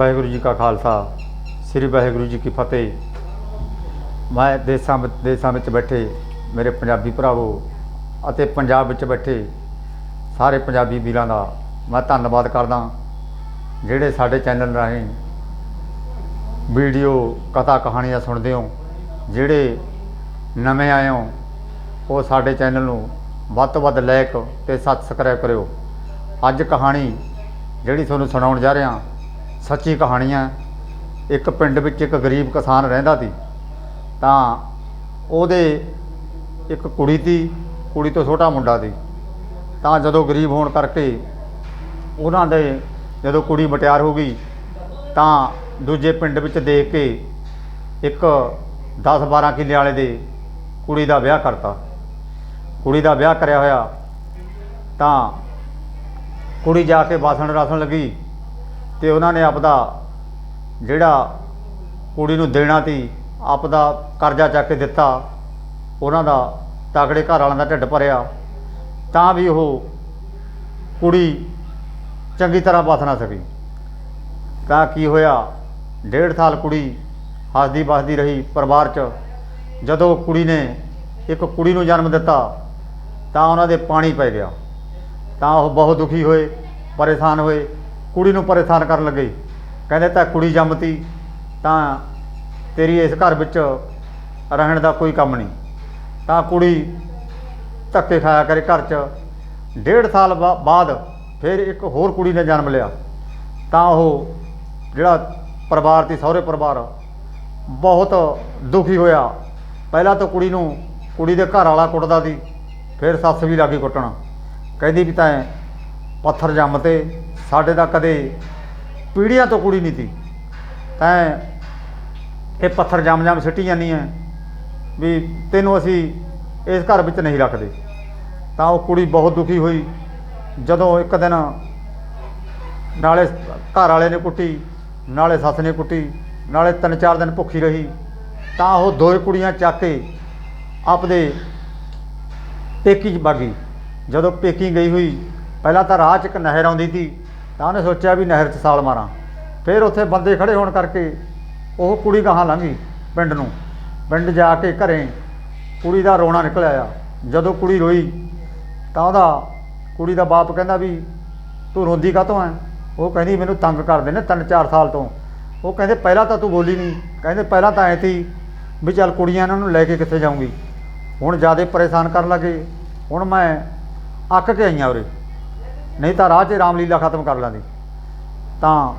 ਵਾਹਿਗੁਰੂ ਜੀ ਕਾ ਖਾਲਸਾ, ਸ੍ਰੀ ਵਾਹਿਗੁਰੂ ਜੀ ਕੀ ਫਤਿਹ। ਮੈਂ ਦੇਸਾਂ ਵਿੱਚ ਦੇਸਾਂ ਵਿੱਚ ਬੈਠੇ ਮੇਰੇ ਪੰਜਾਬੀ ਭਰਾਵੋ ਅਤੇ ਪੰਜਾਬ ਵਿੱਚ ਬੈਠੇ ਸਾਰੇ ਪੰਜਾਬੀ ਵੀਰਾਂ ਦਾ ਮੈਂ ਧੰਨਵਾਦ ਕਰਦਾ ਜਿਹੜੇ ਸਾਡੇ ਚੈਨਲ ਰਾਹੀਂ ਵੀਡੀਓ ਕਥਾ ਕਹਾਣੀਆਂ ਸੁਣਦੇ ਹੋ, ਜਿਹੜੇ ਨਵੇਂ ਆਏ ਹੋ, ਉਹ ਸਾਡੇ ਚੈਨਲ ਨੂੰ ਵੱਧ ਤੋਂ ਵੱਧ ਲਾਇਕ ਤੇ ਸਬਸਕ੍ਰਾਈਬ ਕਰਿਓ। ਅੱਜ ਕਹਾਣੀ ਜਿਹੜੀ ਤੁਹਾਨੂੰ ਸੁਣਾਉਣ ਜਾ ਰਿਹਾ ਸੱਚੀ ਕਹਾਣੀ ਹੈ ਇੱਕ ਪਿੰਡ ਵਿੱਚ ਇੱਕ ਗਰੀਬ ਕਿਸਾਨ ਰਹਿੰਦਾ ਸੀ। ਤਾਂ ਉਹਦੇ ਇੱਕ ਕੁੜੀ ਤੀ ਕੁੜੀ ਤੋਂ ਛੋਟਾ ਮੁੰਡਾ ਸੀ। ਤਾਂ ਜਦੋਂ ਗਰੀਬ ਹੋਣ ਕਰਕੇ ਉਹਨਾਂ ਦੇ ਜਦੋਂ ਕੁੜੀ ਮਟਿਆਰ ਹੋ ਗਈ, ਤਾਂ ਦੂਜੇ ਪਿੰਡ ਵਿੱਚ ਦੇਖ ਕੇ ਇੱਕ 10 12 ਕਿੱਲੇ ਵਾਲੇ ਦੇ ਕੁੜੀ ਦਾ ਵਿਆਹ ਕਰਤਾ। ਕੁੜੀ ਦਾ ਵਿਆਹ ਕਰਿਆ ਹੋਇਆ। ਤਾਂ ਕੁੜੀ ਜਾ ਕੇ ਬਾਸਣ ਰਾਸਣ ਲੱਗੀ। ਤੇ ਉਹਨਾਂ ਨੇ ਆਪਦਾ ਜਿਹੜਾ ਕੁੜੀ ਨੂੰ ਦੇਣਾ ਸੀ, ਆਪਦਾ ਕਰਜ਼ਾ ਚੱਕ ਕੇ ਦਿੱਤਾ, ਉਹਨਾਂ ਦਾ ਤਗੜੇ ਘਰ ਵਾਲਿਆਂ ਦਾ ਢਿੱਡ ਭਰਿਆ। ਤਾਂ ਵੀ ਉਹ ਕੁੜੀ ਚੰਗੀ ਤਰ੍ਹਾਂ ਬਸ ਨਾ ਸਕੀ। ਤਾਂ ਕੀ ਹੋਇਆ? ਡੇਢ ਸਾਲ ਕੁੜੀ ਹੱਸਦੀ ਬਸਦੀ ਰਹੀ ਪਰਿਵਾਰ 'ਚ। ਜਦੋਂ ਕੁੜੀ ਨੇ ਇੱਕ ਕੁੜੀ ਨੂੰ ਜਨਮ ਦਿੱਤਾ, ਤਾਂ ਉਹਨਾਂ ਦੇ ਪਾਣੀ ਪੈ ਗਿਆ। ਤਾਂ ਉਹ ਬਹੁਤ ਦੁਖੀ ਹੋਏ, ਪਰੇਸ਼ਾਨ ਹੋਏ। ਕੁੜੀ ਨੂੰ ਪਰੇਸ਼ਾਨ ਕਰਨ ਲੱਗੇ। ਕਹਿੰਦੇ, ਤਾਂ ਕੁੜੀ ਜੰਮਤੀ, ਤਾਂ ਤੇਰੀ ਇਸ ਘਰ ਵਿੱਚ ਰਹਿਣ ਦਾ ਕੋਈ ਕੰਮ ਨਹੀਂ। ਤਾਂ ਕੁੜੀ ਧੱਕੇ ਖਾਇਆ ਕਰੇ ਘਰ 'ਚ। ਡੇਢ ਸਾਲ ਬਾਅਦ ਫਿਰ ਇੱਕ ਹੋਰ ਕੁੜੀ ਨੇ ਜਨਮ ਲਿਆ। ਤਾਂ ਉਹ ਜਿਹੜਾ ਪਰਿਵਾਰ ਸੀ, ਸਹੁਰੇ ਪਰਿਵਾਰ, ਬਹੁਤ ਦੁਖੀ ਹੋਇਆ। ਪਹਿਲਾਂ ਤਾਂ ਕੁੜੀ ਨੂੰ ਕੁੜੀ ਦੇ ਘਰ ਵਾਲਾ ਕੁੱਟਦਾ ਸੀ, ਫਿਰ ਸੱਸ ਵੀ ਲੱਗੀ ਕੁੱਟਣ। ਕਹਿੰਦੀ ਵੀ ਤੈਂ ਪੱਥਰ ਜੰਮ ਤੇ ਸਾਡੇ ਤਾਂ ਕਦੇ ਪੀੜੀਆਂ ਤੋਂ ਕੁੜੀ ਨਹੀਂ ਸੀ ਤੈਂ ਇਹ ਪੱਥਰ ਜੰਮ ਜੰਮ ਸਿੱਟੀ ਜਾਂਦੀ ਹੈ ਵੀ ਤੈਨੂੰ ਅਸੀਂ ਇਸ ਘਰ ਵਿੱਚ ਨਹੀਂ ਰੱਖਦੇ। ਤਾਂ ਉਹ ਕੁੜੀ ਬਹੁਤ ਦੁਖੀ ਹੋਈ। ਜਦੋਂ ਇੱਕ ਦਿਨ ਨਾਲੇ ਘਰ ਵਾਲੇ ਨੇ ਕੁੱਟੀ, ਨਾਲੇ ਸੱਸ ਨੇ ਕੁੱਟੀ, ਨਾਲੇ ਤਿੰਨ ਚਾਰ ਦਿਨ ਭੁੱਖੀ ਰਹੀ, ਤਾਂ ਉਹ ਦੋਏ ਕੁੜੀਆਂ ਚੱਕ ਕੇ ਆਪਦੇ ਪੇਕੀ 'ਚ ਬਾਗੀ ਜਦੋਂ ਪੇਕੀ ਗਈ ਹੋਈ, ਪਹਿਲਾਂ ਤਾਂ ਰਾਹ 'ਚ ਇੱਕ ਨਹਿਰ ਆਉਂਦੀ ਸੀ ਤਾਂ ਉਹਨੇ ਸੋਚਿਆ ਵੀ ਨਹਿਰ 'ਚ ਸਾਲ ਮਾਰਾਂ। ਫਿਰ ਉੱਥੇ ਬੰਦੇ ਖੜੇ ਹੋਣ ਕਰਕੇ ਉਹ ਕੁੜੀ ਗਾਹਾਂ ਲੰਘੀ ਪਿੰਡ ਨੂੰ। ਪਿੰਡ ਜਾ ਕੇ ਘਰੇ ਕੁੜੀ ਦਾ ਰੋਣਾ ਨਿਕਲ ਆਇਆ। ਜਦੋਂ ਕੁੜੀ ਰੋਈ ਤਾਂ ਉਹਦਾ ਕੁੜੀ ਦਾ ਬਾਪ ਕਹਿੰਦਾ ਵੀ, ਤੂੰ ਰੋਂਦੀ ਕਾਹਤੋਂ ਐ? ਉਹ ਕਹਿੰਦੀ, ਮੈਨੂੰ ਤੰਗ ਕਰਦੇ ਨੇ ਤਿੰਨ ਚਾਰ ਸਾਲ ਤੋਂ। ਉਹ ਕਹਿੰਦੇ, ਪਹਿਲਾਂ ਤਾਂ ਤੂੰ ਬੋਲੀ ਨਹੀਂ। ਕਹਿੰਦੇ, ਪਹਿਲਾਂ ਤਾਂ ਐ ਤੀ ਵੀ ਚੱਲ ਕੁੜੀਆਂ ਇਹਨਾਂ ਨੂੰ ਲੈ ਕੇ ਕਿੱਥੇ ਜਾਊਂਗੀ। ਹੁਣ ਜ਼ਿਆਦਾ ਪਰੇਸ਼ਾਨ ਕਰਨ ਲੱਗੇ। ਹੁਣ ਮੈਂ ਅੱਕ ਕੇ ਆਈਆਂ ਉਰੇ। ਨਹੀਂ ਤਾਂ ਰਾਹ 'ਚ ਰਾਮਲੀਲਾ ਖਤਮ ਕਰ ਲਾਂਦੀ। ਤਾਂ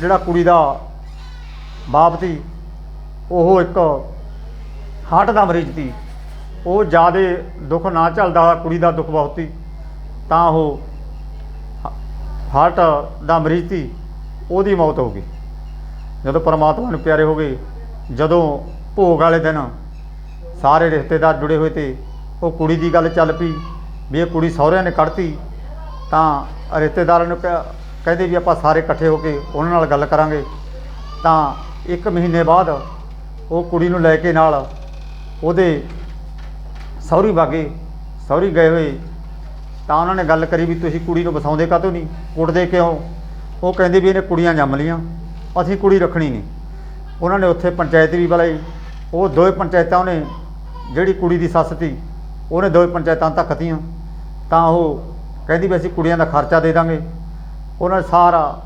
ਜਿਹੜਾ ਕੁੜੀ ਦਾ ਬਾਪ ਸੀ, ਉਹ ਇੱਕ ਹਾਰਟ ਦਾ ਮਰੀਜ਼ ਸੀ। ਉਹ ਜਿਆਦੇ ਦੁੱਖ ਨਾ ਚੱਲਦਾ ਕੁੜੀ ਦਾ ਦੁੱਖ ਬਹੁਤ ਸੀ। ਤਾਂ ਉਹ ਹ- ਹਾਰਟ ਦਾ ਮਰੀਜ਼ ਸੀ, ਉਹਦੀ ਮੌਤ ਹੋ ਗਈ। ਜਦੋਂ ਪਰਮਾਤਮਾ ਨੂੰ ਪਿਆਰੇ ਹੋ ਗਏ, ਜਦੋਂ ਭੋਗ ਵਾਲੇ ਦਿਨ ਸਾਰੇ ਰਿਸ਼ਤੇਦਾਰ ਜੁੜੇ ਹੋਏ ਤੇ ਉਹ ਕੁੜੀ ਦੀ ਗੱਲ ਚੱਲ ਪਈ, ਵੀ ਇਹ ਕੁੜੀ ਸਹੁਰਿਆਂ ਨੇ ਕੱਢਤੀ। ਤਾਂ ਰਿਸ਼ਤੇਦਾਰਾਂ ਨੂੰ ਕਿਹਾ- ਕਹਿੰਦੇ ਵੀ ਆਪਾਂ ਸਾਰੇ ਇਕੱਠੇ ਹੋ ਕੇ ਉਹਨਾਂ ਨਾਲ ਗੱਲ ਕਰਾਂਗੇ। ਤਾਂ ਇੱਕ ਮਹੀਨੇ ਬਾਅਦ ਉਹ ਕੁੜੀ ਨੂੰ ਲੈ ਕੇ ਨਾਲ ਉਹਦੇ ਸਹੁਰੀ ਬਾਗੇ ਸਹੁਰੀ ਗਏ ਹੋਏ। ਤਾਂ ਉਹਨਾਂ ਨੇ ਗੱਲ ਕਰੀ ਵੀ ਤੁਸੀਂ ਕੁੜੀ ਨੂੰ ਵਸਾਉਂਦੇ ਕਾਹਤੋਂ ਨਹੀਂ? ਕੁੱਟਦੇ ਕਿਉਂ? ਉਹ ਕਹਿੰਦੇ ਵੀ ਇਹਨੇ ਕੁੜੀਆਂ ਜੰਮ ਲੀਆਂ ਅਸੀਂ ਕੁੜੀ ਰੱਖਣੀ ਨਹੀਂ। ਉਹਨਾਂ ਨੇ ਉੱਥੇ ਪੰਚਾਇਤ ਵੀ ਬੁਲਾਈ। ਉਹ ਦੋਵੇਂ ਪੰਚਾਇਤਾਂ ਉਹਨੇ ਜਿਹੜੀ ਕੁੜੀ ਦੀ ਸੱਸ ਸੀ, ਉਹਨੇ ਦੋਵੇਂ ਪੰਚਾਇਤਾਂ ਧੱਕਤੀਆਂ ਤਾਂ ਉਹ ਕਹਿੰਦੀ ਵੀ ਅਸੀਂ ਕੁੜੀਆਂ ਦਾ ਖਰਚਾ ਦੇ ਦਾਂਗੇ। ਉਹਨਾਂ ਨੇ ਸਾਰਾ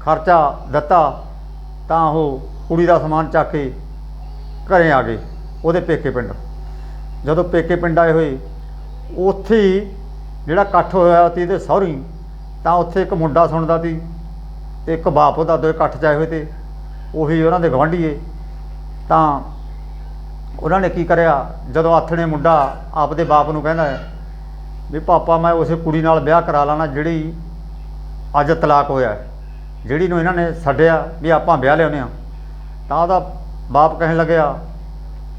ਖਰਚਾ ਦਿੱਤਾ, ਤਾਂ ਉਹ ਕੁੜੀ ਦਾ ਸਮਾਨ ਚੱਕ ਕੇ ਘਰੇ ਆ ਗਏ, ਉਹਦੇ ਪੇਕੇ ਪਿੰਡ। ਜਦੋਂ ਪੇਕੇ ਪਿੰਡ ਆਏ ਹੋਏ, ਉੱਥੇ ਜਿਹੜਾ ਇਕੱਠ ਹੋਇਆ ਸੀ ਇਹਦੇ ਸਹੁਰੀ, ਤਾਂ ਉੱਥੇ ਇੱਕ ਮੁੰਡਾ ਸੁਣਦਾ ਸੀ ਤੇ ਇੱਕ ਬਾਪ ਉਹਦਾ ਦੋ ਇਕੱਠ 'ਚ ਆਏ ਹੋਏ ਤੇ, ਉਹੀ ਉਹਨਾਂ ਦੇ ਗਵਾਂਢੀਏ ਤਾਂ ਉਹਨਾਂ ਨੇ ਕੀ ਕਰਿਆ, ਜਦੋਂ ਆਥਣੇ ਮੁੰਡਾ ਆਪਦੇ ਬਾਪ ਨੂੰ ਕਹਿੰਦਾ ਵੀ ਪਾਪਾ, ਮੈਂ ਉਸੇ ਕੁੜੀ ਨਾਲ ਵਿਆਹ ਕਰਾ ਲਾਣਾ ਜਿਹੜੀ ਅੱਜ ਤਲਾਕ ਹੋਇਆ ਜਿਹੜੀ ਨੂੰ ਇਹਨਾਂ ਨੇ ਛੱਡਿਆ ਵੀ ਆਪਾਂ ਵਿਆਹ ਲਿਆਉਂਦੇ ਆ ਤਾਂ ਉਹਦਾ ਬਾਪ ਕਹਿਣ ਲੱਗਿਆ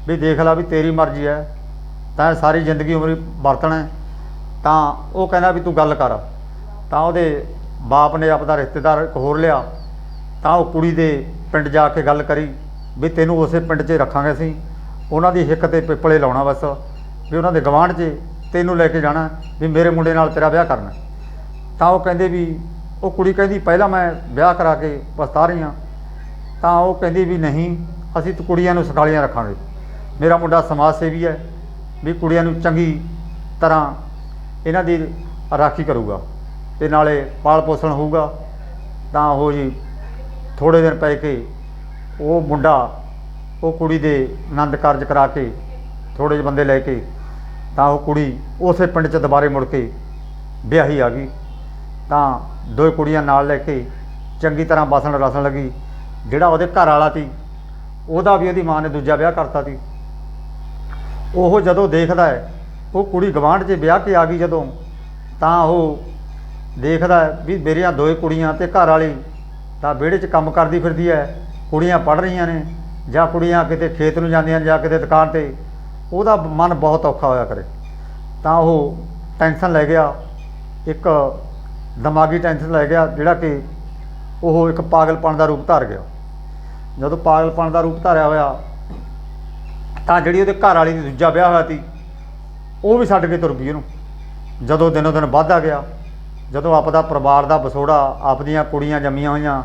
ਵੀ ਦੇਖ ਲੈ ਵੀ ਤੇਰੀ ਮਰਜ਼ੀ ਹੈ, ਤਾਂ ਸਾਰੀ ਜ਼ਿੰਦਗੀ ਉਮਰ ਵਰਤਣਾ ਤਾਂ ਉਹ ਕਹਿੰਦਾ ਵੀ ਤੂੰ ਗੱਲ ਕਰ। ਤਾਂ ਉਹਦੇ ਬਾਪ ਨੇ ਆਪਦਾ ਰਿਸ਼ਤੇਦਾਰ ਇੱਕ ਹੋਰ ਲਿਆ। ਤਾਂ ਉਹ ਕੁੜੀ ਦੇ ਪਿੰਡ ਜਾ ਕੇ ਗੱਲ ਕਰੀ ਵੀ ਤੈਨੂੰ ਉਸੇ ਪਿੰਡ 'ਚ ਰੱਖਾਂਗੇ ਅਸੀਂ। ਉਹਨਾਂ ਦੀ ਹਿੱਕ ਤੇ ਪਿੱਪਲੇ ਲਾਉਣਾ ਬਸ। ਵੀ ਉਹਨਾਂ ਦੇ ਗਵਾਂਢ 'ਚ ਤੈਨੂੰ ਲੈ ਕੇ ਜਾਣਾ ਵੀ ਮੇਰੇ ਮੁੰਡੇ ਨਾਲ ਤੇਰਾ ਵਿਆਹ ਕਰਨਾ। ਤਾਂ ਉਹ ਕਹਿੰਦੇ ਵੀ, ਉਹ ਕੁੜੀ ਕਹਿੰਦੀ, ਪਹਿਲਾਂ ਮੈਂ ਵਿਆਹ ਕਰਾ ਕੇ ਪਛਤਾ ਰਹੀ ਹਾਂ ਤਾਂ ਉਹ ਕਹਿੰਦੀ ਵੀ, ਨਹੀਂ, ਅਸੀਂ ਤਾਂ ਕੁੜੀਆਂ ਨੂੰ ਸਕਾਲੀਆਂ ਰੱਖਾਂਗੇ। ਮੇਰਾ ਮੁੰਡਾ ਸਮਾਜ ਸੇਵੀ ਹੈ, ਵੀ ਕੁੜੀਆਂ ਨੂੰ ਚੰਗੀ ਤਰ੍ਹਾਂ ਇਹਨਾਂ ਦੀ ਰਾਖੀ ਕਰੂਗਾ ਤੇ ਨਾਲੇ ਪਾਲ ਪੋਸ਼ਣ ਹੋਊਗਾ। ਤਾਂ ਉਹ ਜੀ ਥੋੜੇ ਦਿਨ ਪੈ ਕੇ ਉਹ ਮੁੰਡਾ, ਉਹ ਕੁੜੀ ਦੇ ਆਨੰਦ ਕਾਰਜ ਕਰਾ ਕੇ ਥੋੜੇ ਜਿਹੇ ਬੰਦੇ ਲੈ ਕੇ ਤਾਂ ਉਹ ਕੁੜੀ ਉਸੇ ਪਿੰਡ 'ਚ ਦੁਬਾਰੇ ਮੁੜ ਕੇ ਵਿਆਹੀ ਆ ਗਈ। ਤਾਂ ਦੋ ਕੁੜੀਆਂ ਨਾਲ ਲੈ ਕੇ ਚੰਗੀ ਤਰ੍ਹਾਂ ਬਸਣ ਰਸਣ ਲੱਗੀ। ਜਿਹੜਾ ਉਹਦੇ ਘਰ ਵਾਲਾ ਸੀ, ਉਹਦਾ ਵੀ ਉਹਦੀ ਮਾਂ ਨੇ ਦੂਜਾ ਵਿਆਹ ਕਰਤਾ ਸੀ। ਉਹ ਜਦੋਂ ਦੇਖਦਾ ਹੈ, ਉਹ ਕੁੜੀ ਗਵਾਂਢ 'ਚ ਵਿਆਹ ਕੇ ਆ ਗਈ ਜਦੋਂ, ਤਾਂ ਉਹ ਦੇਖਦਾ ਵੀ ਮੇਰੀਆਂ ਦੋਏ ਕੁੜੀਆਂ ਤੇ ਘਰ ਵਾਲੀ ਤਾਂ ਵਿਹੜੇ 'ਚ ਕੰਮ ਕਰਦੀ ਫਿਰਦੀ ਹੈ। ਕੁੜੀਆਂ ਪੜ ਰਹੀਆਂ ਨੇ ਜਾਂ ਕੁੜੀਆਂ ਕਿਤੇ ਖੇਤ ਨੂੰ ਜਾਂਦੀਆਂ ਜਾਂ ਕਿਤੇ ਦੁਕਾਨ ਤੇ ਉਹਦਾ ਮਨ ਬਹੁਤ ਔਖਾ ਹੋਇਆ ਕਰੇ। ਤਾਂ ਉਹ ਟੈਨਸ਼ਨ ਲੈ ਗਿਆ, ਇੱਕ ਦਿਮਾਗੀ ਟੈਨਸ਼ਨ ਲੈ ਗਿਆ, ਜਿਹੜਾ ਕਿ ਉਹ ਇੱਕ ਪਾਗਲਪਣ ਦਾ ਰੂਪ ਧਾਰ ਗਿਆ। ਜਦੋਂ ਪਾਗਲਪਣ ਦਾ ਰੂਪ ਧਾਰਿਆ ਹੋਇਆ, ਤਾਂ ਜਿਹੜੀ ਉਹਦੇ ਘਰ ਵਾਲੀ ਦੀ ਦੂਜਾ ਵਿਆਹ ਹੋਇਆ ਸੀ, ਉਹ ਵੀ ਛੱਡ ਕੇ ਤੁਰ ਪਈ ਉਹਨੂੰ। ਜਦੋਂ ਦਿਨੋ ਦਿਨ ਵੱਧਦਾ ਗਿਆ, ਜਦੋਂ ਆਪਦਾ ਪਰਿਵਾਰ ਦਾ ਵਿਛੋੜਾ, ਆਪਦੀਆਂ ਕੁੜੀਆਂ ਜੰਮੀਆਂ ਹੋਈਆਂ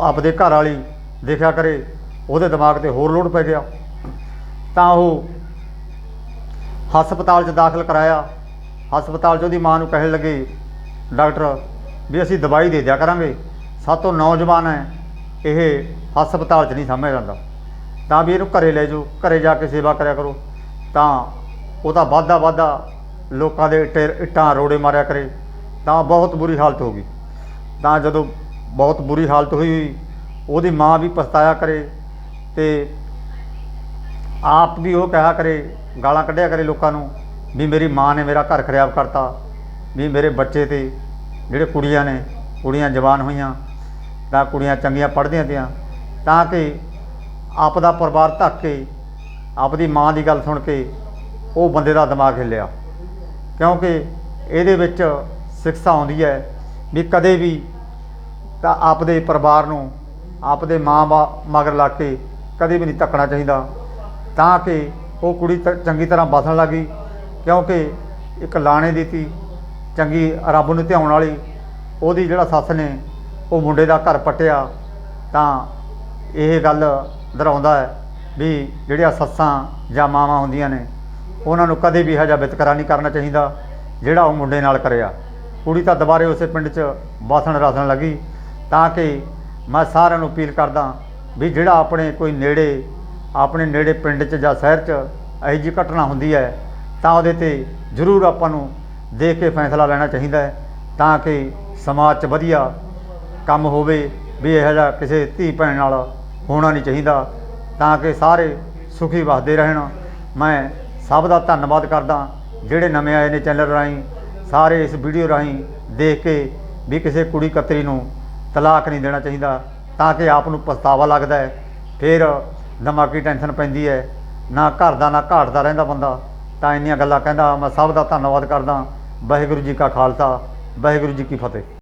ਆਪਦੇ ਘਰ ਵਾਲੀ ਦੇਖਿਆ ਕਰੇ, ਉਹਦੇ ਦਿਮਾਗ ਤੇ ਹੋਰ ਲੋਡ ਪੈ ਗਿਆ। ਤਾਂ ਉਹ ਹਸਪਤਾਲ 'ਚ ਦਾਖਲ ਕਰਾਇਆ। ਹਸਪਤਾਲ 'ਚ ਉਹਦੀ ਮਾਂ ਨੂੰ ਕਹਿਣ ਲੱਗੇ, ਡਾਕਟਰ, ਵੀ ਅਸੀਂ ਦਵਾਈ ਦੇ ਦਿਆ ਕਰਾਂਗੇ। ਸਾਤੋਂ ਨੌਜਵਾਨ ਹੈ, ਇਹ ਹਸਪਤਾਲ 'ਚ ਨਹੀਂ ਸਮਝ ਜਾਂਦਾ। ਤਾਂ ਵੀ ਇਹਨੂੰ ਘਰੇ ਲੈ ਜਾਓ, ਘਰੇ ਜਾ ਕੇ ਸੇਵਾ ਕਰਿਆ ਕਰੋ। ਤਾਂ ਉਹ ਤਾਂ ਵਾਧਾ ਵਾਧਾ ਲੋਕਾਂ ਦੇ ਇੱਟੇ, ਇੱਟਾਂ ਰੋੜੇ ਮਾਰਿਆ ਕਰੇ। ਤਾਂ ਬਹੁਤ ਬੁਰੀ ਹਾਲਤ ਹੋ ਗਈ। ਤਾਂ ਜਦੋਂ ਬਹੁਤ ਬੁਰੀ ਹਾਲਤ ਹੋਈ, ਉਹਦੀ ਮਾਂ ਵੀ ਪਛਤਾਇਆ ਕਰੇ ਤੇ ਆਪ ਵੀ ਉਹ ਕਿਹਾ ਕਰੇ ਗਾਲਾਂ ਕੱਢਿਆ ਕਰੇ ਲੋਕਾਂ ਨੂੰ, ਵੀ ਮੇਰੀ ਮਾਂ ਨੇ ਮੇਰਾ ਘਰ ਖਰਾਬ ਕਰਤਾ, ਵੀ ਮੇਰੇ ਬੱਚੇ ਤੇ ਜਿਹੜੇ ਕੁੜੀਆਂ ਨੇ, ਕੁੜੀਆਂ ਜਵਾਨ ਹੋਈਆਂ ਤਾਂ ਕੁੜੀਆਂ ਚੰਗੀਆਂ ਪੜ੍ਹਦੀਆਂ ਤੀਆਂ ਤਾਂ ਕਿ ਆਪ ਦਾ ਪਰਿਵਾਰ ਧੱਕ ਕੇ ਆਪਦੀ ਮਾਂ ਦੀ ਗੱਲ ਸੁਣ ਕੇ ਉਹ ਬੰਦੇ ਦਾ ਦਿਮਾਗ ਹਿੱਲਿਆ। ਕਿਉਂਕਿ ਇਹਦੇ ਵਿੱਚ ਸਿੱਖਿਆ ਆਉਂਦੀ ਹੈ ਵੀ ਕਦੇ ਵੀ ਤਾਂ ਆਪਦੇ ਪਰਿਵਾਰ ਨੂੰ, ਆਪਦੇ ਮਾਂ ਬਾ ਮਗਰ ਲਾ ਕੇ ਕਦੇ ਵੀ ਨਹੀਂ ਤੱਕਣਾ ਚਾਹੀਦਾ। ਤਾਂ ਕਿ ਉਹ ਕੁੜੀ ਤ- ਚੰਗੀ ਤਰ੍ਹਾਂ ਬਸਣ ਲੱਗੀ ਕਿਉਂਕਿ ਇੱਕ ਲਾਣੇ ਦੀ ਤੀ ਚੰਗੀ ਰੱਬ ਨੂੰ ਧਿਆਉਣ ਵਾਲੀ, ਉਹਦੀ ਜਿਹੜਾ ਸੱਸ ਨੇ, ਉਹ ਮੁੰਡੇ ਦਾ ਘਰ ਪਟਿਆ, ਤਾਂ ਇਹ ਗੱਲ ਦਰਾਉਂਦਾ ਹੈ ਵੀ ਜਿਹੜੀਆਂ ਸੱਸਾਂ ਜਾਂ ਮਾਵਾਂ ਹੁੰਦੀਆਂ ਨੇ, ਉਹਨਾਂ ਨੂੰ ਕਦੇ ਵੀ ਇਹੋ ਜਿਹਾ ਵਿਤਕਰਾ ਨਹੀਂ ਕਰਨਾ ਚਾਹੀਦਾ, ਜਿਹੜਾ ਉਹ ਮੁੰਡੇ ਨਾਲ ਕਰਿਆ। ਕੁੜੀ ਤਾਂ ਦੁਬਾਰੇ ਉਸੇ ਪਿੰਡ 'ਚ ਵਸਣ ਰਸਣ ਲੱਗੀ, ਤਾਂ ਕਿ ਮੈਂ ਸਾਰਿਆਂ ਨੂੰ ਅਪੀਲ ਕਰਦਾ ਵੀ ਜਿਹੜਾ ਆਪਣੇ ਕੋਈ ਨੇੜੇ ਆਪਣੇ ਨੇੜੇ ਪਿੰਡ 'ਚ ਜਾਂ ਸ਼ਹਿਰ 'ਚ ਇਹੋ ਜਿਹੀ ਘਟਨਾ ਹੁੰਦੀ ਹੈ, ਤਾਂ ਉਹਦੇ ਤੇ ਜ਼ਰੂਰ ਆਪਾਂ ਨੂੰ ਦੇਖ ਕੇ ਫੈਸਲਾ ਲੈਣਾ ਚਾਹੀਦਾ ਹੈ, ਤਾਂ ਕਿ ਸਮਾਜ 'ਚ ਵਧੀਆ ਕੰਮ ਹੋਵੇ, ਵੀ ਇਹੋ ਜਿਹਾ ਕਿਸੇ ਧੀ ਭੈਣ ਨਾਲ ਹੋਣਾ ਨਹੀਂ ਚਾਹੀਦਾ, ਤਾਂ ਕਿ ਸਾਰੇ ਸੁਖੀ ਵਸਦੇ ਰਹਿਣ। ਮੈਂ ਸਭ ਦਾ ਧੰਨਵਾਦ ਕਰਦਾ, ਜਿਹੜੇ ਨਵੇਂ ਆਏ ਨੇ ਚੈਨਲ ਰਾਹੀਂ, ਸਾਰੇ ਇਸ ਵੀਡੀਓ ਰਾਹੀਂ ਦੇਖ ਕੇ ਵੀ ਕਿਸੇ ਕੁੜੀ ਕਤਰੀ ਨੂੰ ਤਲਾਕ ਨਹੀਂ ਦੇਣਾ ਚਾਹੀਦਾ, ਤਾਂ ਕਿ ਆਪ ਨੂੰ ਪਛਤਾਵਾ ਲੱਗਦਾ ਹੈ। ਫਿਰ ਦਿਮਾਗੀ ਟੈਨਸ਼ਨ ਪੈਂਦੀ ਹੈ। ਨਾ ਘਰ ਦਾ, ਨਾ ਘਾਟ ਦਾ ਰਹਿੰਦਾ ਬੰਦਾ। ਤਾਂ ਇੰਨੀਆਂ ਗੱਲਾਂ ਕਹਿੰਦਾ, ਮੈਂ ਸਭ ਦਾ ਧੰਨਵਾਦ ਕਰਦਾ। ਵਾਹਿਗੁਰੂ ਜੀ ਕਾ ਖਾਲਸਾ, ਵਾਹਿਗੁਰੂ ਜੀ ਕੀ ਫਤਿਹ।